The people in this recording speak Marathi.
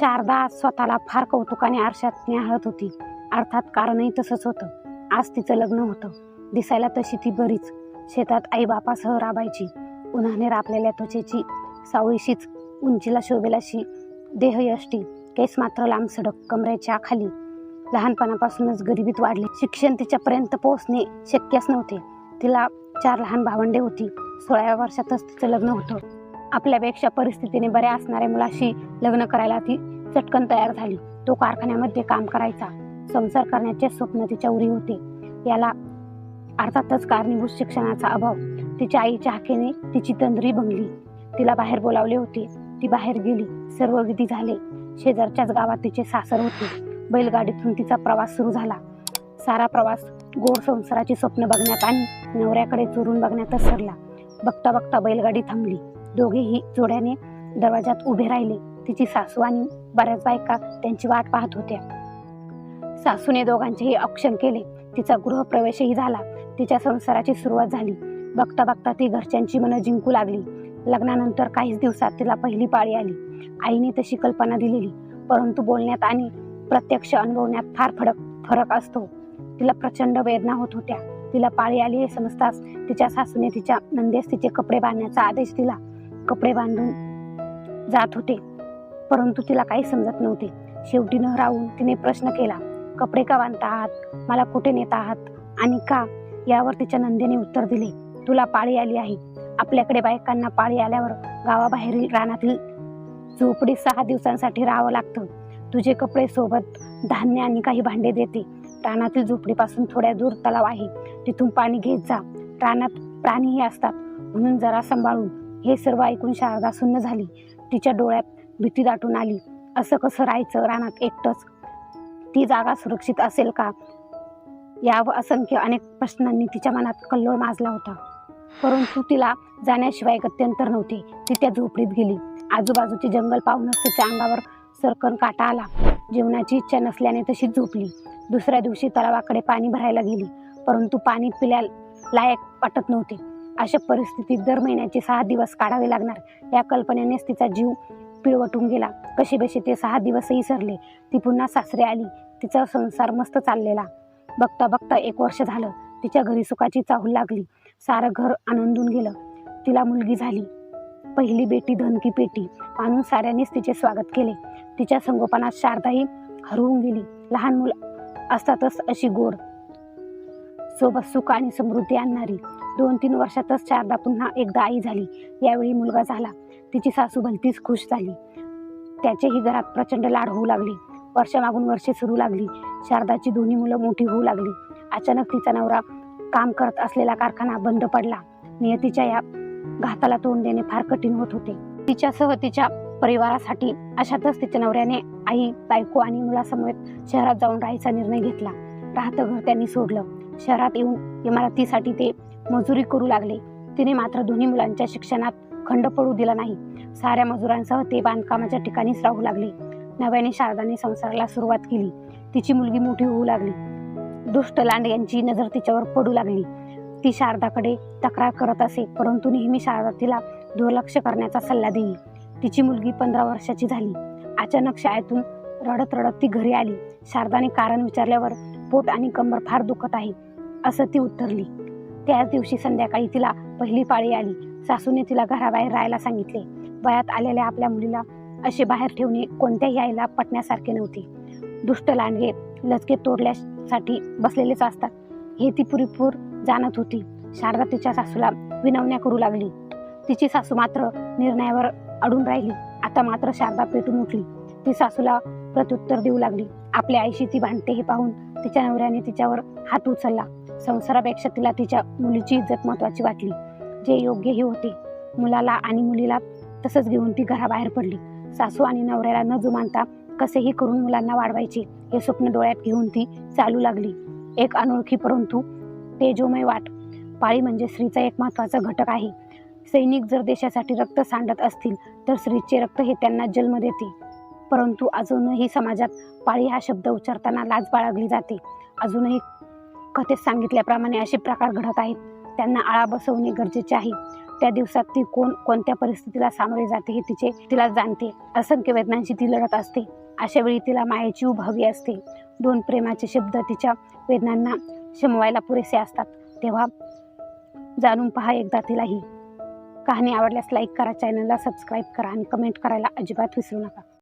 शारदा आज स्वतःला फार कौतुकाने आरशात न्याहळत होती. अर्थात कारणही तसंच होतं. आज तिचं लग्न होतं. दिसायला तशी ती बरीच. शेतात आईबापासह राबायची. उन्हाने रापलेल्या त्वचेची सावळीशीच उंचीला शोभेलाशी देहयष्टी केस मात्र लांब सडक कमरेच्या खाली. लहानपणापासूनच गरिबीत वाढली. शिक्षण तिच्यापर्यंत पोहोचणे शक्यच नव्हते. तिला चार लहान भावंडे होती. सोळाव्या वर्षातच तिचं लग्न होतं. आपल्यापेक्षा परिस्थितीने बऱ्या असणाऱ्या मुलाशी लग्न करायला ती चटकन तयार झाली. तो कारखान्यामध्ये काम करायचा. संसार करण्याचे स्वप्न तिच्या उरी होते. याला अर्थातच कारणीभूत शिक्षणाचा अभाव. तिच्या आईच्या हाकेने तिची तंद्री भंगली. तिला बाहेर बोलावले होते. ती बाहेर गेली. सर्व विधी झाले. शेजारच्याच गावात तिचे सासर होते. बैलगाडीतून तिचा प्रवास सुरू झाला. सारा प्रवास गोड संसाराची स्वप्न बघण्यात आणि नवऱ्याकडे चोरून बघण्यातच सरला बघता बघता बैलगाडी थांबली. दोघेही जोड्याने दरवाजात उभे राहिले. तिची सासू आणि बऱ्याच बायका त्यांची वाट पाहत होत्या. सासूने दोघांचेही औक्षण केले. तिचा गृहप्रवेशही झाला. तिच्या संसाराची सुरुवात झाली. बघता बघता ती घरच्यांची मनं जिंकू लागली. लग्नानंतर काहीच दिवसात तिला पहिली पाळी आली. आईने तशी कल्पना दिलेली. परंतु बोलण्यात आणि प्रत्यक्ष अनुभवण्यात फार फरक फरक असतो. तिला प्रचंड वेदना होत होत्या. तिला पाळी आली हे समजताच तिच्या सासूने तिच्या नंदेस तिचे कपडे बांधण्याचा आदेश दिला. कपडे बांधून जात होते. परंतु तिला काही समजत नव्हते. शेवटी न राहून तिने प्रश्न केला कपडे का बांधता आहात? मला कुठे नेत आहात? आणि का? यावर तिच्या नंदेने उत्तर दिले तुला पाळी आली आहे. आपल्याकडे बायकांना पाळी आल्यावर गावाबाहेरील रानातील झोपडी सहा दिवसांसाठी राहावं लागतं. तुझे कपडे सोबत धान्य आणि काही भांडे देते. रानातील झोपडीपासून थोड्या दूर तलाव आहे. तिथून पाणी घेत जा. रानात प्राणीही असतात. म्हणून जरा सांभाळून हे सर्व ऐकून शारदा सुन्न झाली. तिच्या डोळ्यात भीती दाटून आली. असं कसं राहायचं? रानात एकटंच. ती जागा सुरक्षित असेल का? या असंख्य अनेक प्रश्नांनी तिच्या मनात कल्लोळ माजला होता. परंतु तिला जाण्याशिवाय गत्यंतर नव्हते. ती त्या झोपडीत गेली. आजूबाजूचे जंगल पाहूनच तिच्या अंगावर सरकन काटा आला. जेवणाची इच्छा नसल्याने तशीच झोपली. दुसऱ्या दिवशी तलावाकडे पाणी भरायला गेली. परंतु पाणी पिल्या लायक वाटत नव्हते. अशा परिस्थितीत दर महिन्याचे सहा दिवस काढावे लागणार. या कल्पनेनेच तिचा जीव पिळवटून गेला. कशीबशी ते सहा दिवसही सरले. ती पुन्हा सासरे आली. तिचा संसार मस्त चाललेला. बघता बघता एक वर्ष झालं. तिच्या घरी सुखाची चाहूल लागली. सारं घर आनंदून गेलं. तिला मुलगी झाली. पहिली बेटी धनकी पेटी. मानून साऱ्यांनीच तिचे स्वागत केले. तिच्या संगोपनात शारदाही हरवून गेली. लहान मुलं असतातच अशी गोड. सोबत सुख आणि समृद्धी आणणारी. दोन तीन वर्षातच शारदा पुन्हा एकदा आई झाली. यावेळी मुलगा झाला. तिची सासू भलतीच खुश झाली. त्याचेही घरात प्रचंड लाड होऊ लागले. वर्षामागून वर्षे सुरू लागली. शारदाची दोन्ही मुलं मोठी होऊ लागली. अचानक तिचा नवरा काम करत असलेला कारखाना बंद पडला. नियतीच्या या घाताला तोंड देणे फार कठीण होत होते. तिच्यासह तिच्या परिवारासाठी अशातच तिच्या नवऱ्याने आई बायको आणि मुलासमवेत शहरात जाऊन राहायचा निर्णय घेतला. राहतं घर त्यांनी सोडलं. शहरात येऊन इमारतीसाठी ते मजुरी करू लागले. तिने मात्र दोन्ही मुलांच्या शिक्षणात खंड पडू दिला नाही. साऱ्या मजुरांसह ते बांधकामाच्या ठिकाणीच राहू लागले. नव्याने शारदाने संसाराला सुरुवात केली. तिची मुलगी मोठी होऊ लागली. दुष्ट लांड यांची नजर तिच्यावर पडू लागली. ती शारदाकडे तक्रार करत असे परंतु नेहमी शारदा तिला दुर्लक्ष करण्याचा सल्ला देई तिची मुलगी पंधरा वर्षाची झाली. अचानक शाळेतून रडत रडत ती घरी आली. शारदाने कारण विचारल्यावर पोट आणि कंबर फार दुखत आहे असं ती उत्तरली. त्याच दिवशी संध्याकाळी तिला पहिली पाळी आली. सासूने तिला घराबाहेर राहायला सांगितले. वयात आलेल्या आपल्या मुलीला असे बाहेर ठेवणे कोणत्याही आईला पटण्यासारखे नव्हते. दुष्ट लांडगे लचके तोडल्यासाठी बसलेलेच असतात. हे ती पुरेपूर जाणत होती. शारदा तिच्या सासूला विनवण्या करू लागली. तिची सासू मात्र निर्णयावर अडून राहिली. आता मात्र शारदा पेटून उठली. ती सासूला प्रत्युत्तर देऊ लागली. आपल्या आईशी ती भांडते हे पाहून तिच्या नवऱ्याने तिच्यावर हात उचलला. संसारापेक्षा तिला तिच्या मुलीची इज्जत महत्वाची वाटली. जे योग्यही होते. मुलाला आणि मुलीला तसंच घेऊन ती घराबाहेर पडली. सासू आणि नवऱ्याला न जुमानता कसेही करून मुलांना वाढवायचे हे स्वप्न डोळ्यात घेऊन ती चालू लागली. एक अनोळखी परंतु तेजोमय वाट. पाळी म्हणजे स्त्रीचा एक महत्त्वाचा घटक आहे. सैनिक जर देशासाठी रक्त सांडत असतील तर स्त्रीचे रक्त हे त्यांना जन्म देते. परंतु अजूनही समाजात पाळी हा शब्द उच्चारताना लाज बाळगली जाते. अजूनही कथेत सांगितल्याप्रमाणे असे प्रकार घडत आहेत. त्यांना आळा बसवणे गरजेचे आहे. त्या दिवसात ती कोण कोणत्या परिस्थितीला सामोरे जाते हे तिचे तिला जाणते. असंख्य वेदनांशी ती लढत असते. अशा वेळी तिला मायेची उब हवी असते. दोन प्रेमाचे शब्द तिच्या वेदनांना शमवायला पुरेसे असतात. तेव्हा जाणून पहा एकदा तिलाही. कहाणी आवडल्यास लाईक करा चॅनलला सबस्क्राईब करा आणि कमेंट करायला अजिबात विसरू नका.